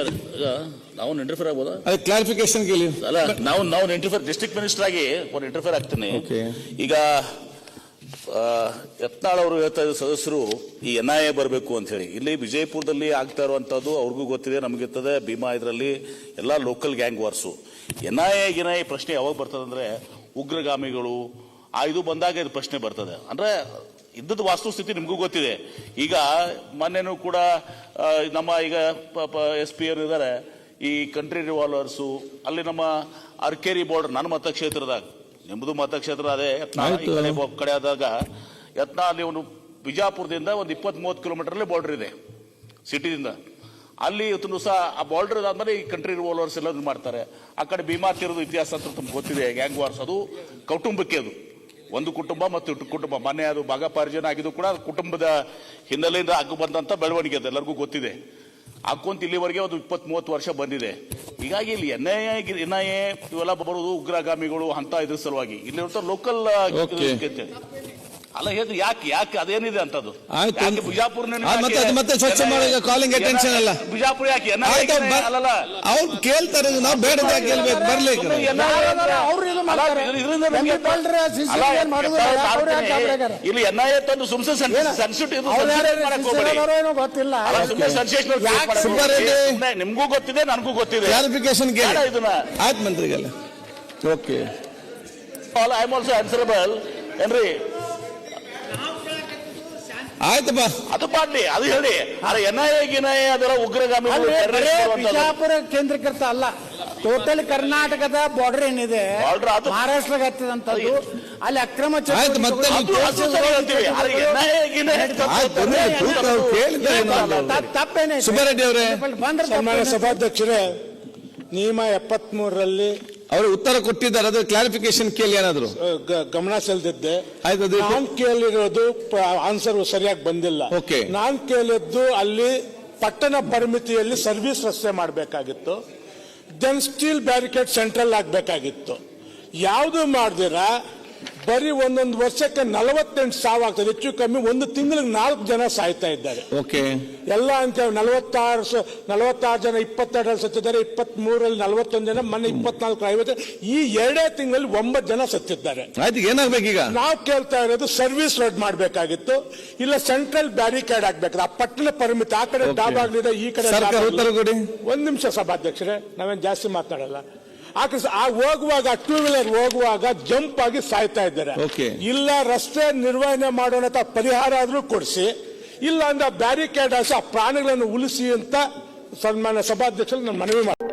Sir ಈಗ ನಾವು interfere ಆಗ್ಬೋದಾ? ಅದೇ ಕ್ಲಾರಿಫಿಕೇಶನ್ ಕೇಳಿ. ಅಲ್ಲ ನಾವು ನಾವು ಇಂಟರ್ಫಿಯರ್ ಡಿಸ್ಟ್ರಿಕ್ಟ್ ಮಿನಿಸ್ಟರ್ ಆಗಿ ಒಂದು ಇಂಟರ್ಫಿಯರ್ ಆಗ್ತೀನಿ Okay. ಈಗ ಆ, ಯತ್ನಾಳ್ ಅವರು ಹೇಳ್ತಾ ಇದ್ದ ಸದಸ್ಯರು ಈ ಎನ್ ಐ ಎ ಬರಬೇಕು ಅಂತ ಹೇಳಿ. ಇಲ್ಲಿ ವಿಜಯಪುರದಲ್ಲಿ ಆಗ್ತಾ ಇರುವಂತದ್ದು ಅವ್ರಿಗೂ ಗೊತ್ತಿದೆ ನಮ್ಗೆ ಇರ್ತದೆ. ಭೀಮಾ ಇದರಲ್ಲಿ ಎಲ್ಲ local gang wars N I A ಗಿನ ಈ ಪ್ರಶ್ನೆ ಯಾವಾಗ ಬರ್ತದೆ ಅಂದ್ರೆ ಉಗ್ರಗಾಮಿಗಳು ಆ ಇದು ಬಂದಾಗ ಇದು ಪ್ರಶ್ನೆ ಬರ್ತದೆ. ಅಂದ್ರೆ ಇದ್ದದ ವಾಸ್ತುಸ್ಥಿತಿ ನಿಮಗೂ ಗೊತ್ತಿದೆ. ಈಗ ಮೊನ್ನೆನೂ ಕೂಡ ನಮ್ಮ ಈಗ ಎಸ್ ಪಿ ಅವರು ಇದ್ದಾರೆ ಈ ಕಂಟ್ರಿ ರಿವಾಲ್ವರ್ಸು ಅಲ್ಲಿ ನಮ್ಮ ಅರ್ಕೇರಿ ಬಾರ್ಡರ್ ನನ್ನ ಮತಕ್ಷೇತ್ರದಾಗ. ನಿಮ್ಮದು ಮತಕ್ಷೇತ್ರ ಅದೇ. ಯತ್ನ. ಕಡೆ ಆದಾಗ ಯತ್ನ ಅಲ್ಲಿ ಒಂದು ಬಿಜಾಪುರದಿಂದ ಒಂದು ಇಪ್ಪತ್ತ್ ಮೂವತ್ತು ಕಿಲೋಮೀಟರ್ ಬಾರ್ಡರ್ ಇದೆ ಸಿಟಿದಿಂದ ಅಲ್ಲಿ ಇವತ್ತು ಸಹ ಆ ಬಾರ್ಡರ್ ಇದಾದ್ಮೇಲೆ ಈ ಕಂಟ್ರಿ ರಿವಾಲ್ವರ್ಸ್ ಎಲ್ಲ ಮಾಡ್ತಾರೆ. ಆ ಕಡೆ ಭೀಮಾ ತೀರದ ಇತಿಹಾಸ ಅಂತ ತಮ್ಗೆ ಗೊತ್ತಿದೆ ಗ್ಯಾಂಗ್ ವಾರ್ಸ್ ಅದು ಕೌಟುಂಬಕ್ಕೆ ಅದು. ಒಂದು ಕುಟುಂಬ ಮತ್ತು ಕುಟುಂಬ. ಮನೆ ಅದು ಭಾಗಪಾರ್ಜನ ಆಗಿದ್ದು ಕೂಡ ಕುಟುಂಬದ ಹಿನ್ನೆಲೆಯಿಂದ ಹಕ್ಕು ಬಂದಂಥ ಬೆಳವಣಿಗೆ ಅದು ಎಲ್ಲರಿಗೂ ಗೊತ್ತಿದೆ. ಹಾಕೊಂತ ಇಲ್ಲಿವರೆಗೆ ಒಂದು ಇಪ್ಪತ್ತ್ ಮೂವತ್ತು ವರ್ಷ ಬಂದಿದೆ. ಹೀಗಾಗಿ ಇಲ್ಲಿ N I N I A ಇವೆಲ್ಲ ಬರೋದು ಉಗ್ರಗಾಮಿಗಳು ಅಂತ ಇದ್ರ ಸಲುವಾಗಿ. ಇಲ್ಲಿ ಲೋಕಲ್. ಅಲ್ಲ ಹೇಳಿದ್ರು ಯಾಕೆ ಯಾಕೆ ಅದೇನಿದೆ ಅಂತದ್ದು? ಆಯ್ತು. ಯಾಕೆ ಬಿಜಾಪುರ್ನ ಆ, ಮತ್ತೆ ಅದು ಮತ್ತೆ ಸ್ವಚ್ಛ ಮಾಡಿದ ಕಾಲಿಂಗ್ attention ಅಲ್ಲ. ಬಿಜಾಪುರ ಯಾಕೆ? NIA ಆಯ್ತು ಬ- ಅಲ್ಲಲ್ಲ? ಅವ್ರು ಕೇಳ್ತಾರೆ ನಾವು ಬೇಡದ ಕೇಳ್ಬೇಕು ಬರ್ಲಿ ಅವ್ರು ಇದು ಮಾಡ್ತಾರೆ. ಅಲ್ಲ, ಇದರಿಂದ ನಮ್ಗೆ- ಅಲ್ಲ, ಏನ್ ಮಾಡುದು? ಅವ್ರು ಯಾಕೆ? ಇಲ್ಲಿ ಎನ್ ಐ ಎ ತಂದು ಸುಮ್ನೆ ಅವ್ರು ಯಾರು ಮಾಡಕ್ ಹೋಗ್ಬೇಡಿ. ಶಿಕ್ಷಣದವ್ರೋ ಏನೋ ಗೊತ್ತಿಲ್ಲ. ಅಲ್ಲ, ಸುಮ್ನೆ sensational create ಮಾಡಕ್ ಸುಬ್ಬಾರೆಡ್ಡಿ? ಹೋಗ್ಬೇಡಿ. ಸುಮ್ನೆ ನಿಮ್ಗೂ ಗೊತ್ತಿದೆ ನನಗೂ ಗೊತ್ತಿದೆ. ಕ್ಲಾರಿಫಿಕೇಶನ್ ಕೇಳಿ. ಬೇಡ ಇದನ್ನ. ಆಯ್ತು ಮಂತ್ರಿಗೆಲ್ಲ okay all I am also answerable ಏನ್ರಿ? ಆಯ್ತಪ್ಪ ಅದು ಮಾಡ್ಲಿ ಅದು ಹೇಳಿ. ಅದೇ ಎನ್ ಐ ಎ ಗಿನ್ ಐ ಅದೆಲ್ಲ ಉಗ್ರಗಾಮಿಗಳು ಅಂದ್ರೆ ಬರೇ terrorist ಅಂತದ್ದು. ಬಿಜಾಪುರ ಕೇಂದ್ರೀಕೃತ ಅಲ್ಲ ಟೋಟಲ್ ಕರ್ನಾಟಕದ ಬಾರ್ಡರ್ ಏನಿದೆ Border ಅದು- ಮಹಾರಾಷ್ಟ್ರಕ್ಕೆ ಹತ್ತಿದಂತದ್ದು ಅಲ್ಲಿ ಅಕ್ರಮ ಆಯ್ತು, ಮತ್ತೆ ಅದು ಅದು ಸರಿ ಹೇಳ್ತೀವಿ. ಆದ್ರೆ NIA ಗಿನ್ ಆಯ್ತು, ಅಂದ್ರೆ ಕೂತು ಅವ್ರು ಕೇಳಿದ್ದಾರೆ ನಾವು. ತಪ್ಪೇನೆ ಸುಬ್ಬಾರೆಡ್ಡಿ ಅವರೇ. ಬಂದ್ರೆ ಸನ್ಮಾನ್ಯ? ಸಭಾಧ್ಯಕ್ಷರೇ ನಿಯಮ ಎಪ್ಪತ್ಮೂರರಲ್ಲಿ ಅವರು ಉತ್ತರ ಕೊಟ್ಟಿದ್ದಾರೆ ಅದ್ರ ಕ್ಲಾರಿಫಿಕೇಶನ್ ಕೇಳಿ ಏನಾದ್ರು? ಗಮನ ಸೆಳೆದಿದ್ದೆ. ನಾನ್ ಕೇಳಿರೋದು ಆನ್ಸರ್ ಸರಿಯಾಗಿ ಬಂದಿಲ್ಲ. ಓಕೆ. ನಾನ್ ಕೇಳಿದ್ದು ಅಲ್ಲಿ ಪಟ್ಟಣ ಪರಿಮಿತಿಯಲ್ಲಿ ಸರ್ವಿಸ್ ರಸ್ತೆ ಮಾಡಬೇಕಾಗಿತ್ತು. ದೆನ್ ಸ್ಟೀಲ್ ಬ್ಯಾರಿಕೇಡ್ ಸೆಂಟ್ರಲ್ ಆಗಬೇಕಾಗಿತ್ತು. ಯಾವುದು ಮಾಡ್ದಿರಾ? ಬರೀ ಒಂದೊಂದು ವರ್ಷಕ್ಕೆ ನಲವತ್ತೆಂಟು ಸಾವು ಆಗ್ತದೆ. ಹೆಚ್ಚು ಕಮ್ಮಿ ಒಂದು ತಿಂಗಳಿಗೆ ನಾಲ್ಕು ಜನ ಸಾಯ್ತಾ ಇದ್ದಾರೆ. ಓಕೆ. ಎಲ್ಲ ಅಂತ ನಲವತ್ತಾರು ನಲವತ್ತಾರು ಜನ ಇಪ್ಪತ್ತೆರಡರಲ್ಲಿ ಸತ್ತಿದ್ದಾರೆ ಇಪ್ಪತ್ತ್ ಮೂರಲ್ಲಿ ನಲವತ್ತೊಂದು ಜನ ಮೊನ್ನೆ ಇಪ್ಪತ್ನಾಲ್ಕು ಐವತ್ತು ಈ ಎರಡೇ ತಿಂಗಳಲ್ಲಿ ಒಂಬತ್ತು ಜನ ಸತ್ತಿದ್ದಾರೆ. ಆಯ್ತು ಏನಾಗ್ಬೇಕೀಗ? ನಾವು ಕೇಳ್ತಾ ಇರೋದು ಸರ್ವಿಸ್ ರೋಡ್ ಮಾಡಬೇಕಾಗಿತ್ತು ಇಲ್ಲ ಸೆಂಟ್ರಲ್ ಬ್ಯಾರಿಕೇಡ್ ಆಗ್ಬೇಕು ಆ ಪಟ್ಟಣ ಪರಿಮಿತಿ ಆ ಕಡೆ. ಡಾಬ್ ಆಗ್ಲಿದೆ ಈ ಕಡೆ ಸರ್ಕಾರ ಡಾಬ್ ಉತ್ತರ ಆಗ್ಲಿದೆ. ಕೊಡಿ. ಒಂದ್ ನಿಮಿಷ ಸಭಾಧ್ಯಕ್ಷರೇ ನಾವೇನ್ ಜಾಸ್ತಿ ಮಾತಾಡಲ್ಲ. ಆ ಹೋಗುವಾಗ ಟೂ ವೀಲರ್ ಹೋಗುವಾಗ ಜಂಪ್ ಆಗಿ ಸಾಯ್ತಾ ಇದ್ದಾರೆ. ಇಲ್ಲ ರಸ್ತೆ ನಿರ್ವಹಣೆ ಮಾಡೋಣ ಪರಿಹಾರ ಆದ್ರೂ ಕೊಡಿಸಿ ಇಲ್ಲ ಅಂದ್ರೆ ಬ್ಯಾರಿಕೇಡ್ ಆ ಪ್ರಾಣಿಗಳನ್ನು ಉಳಿಸಿ ಅಂತ ಸನ್ಮಾನ್ಯ ಸಭಾಧ್ಯಕ್ಷರು ನಾನು ಮನವಿ ಮಾಡ್ತೀನಿ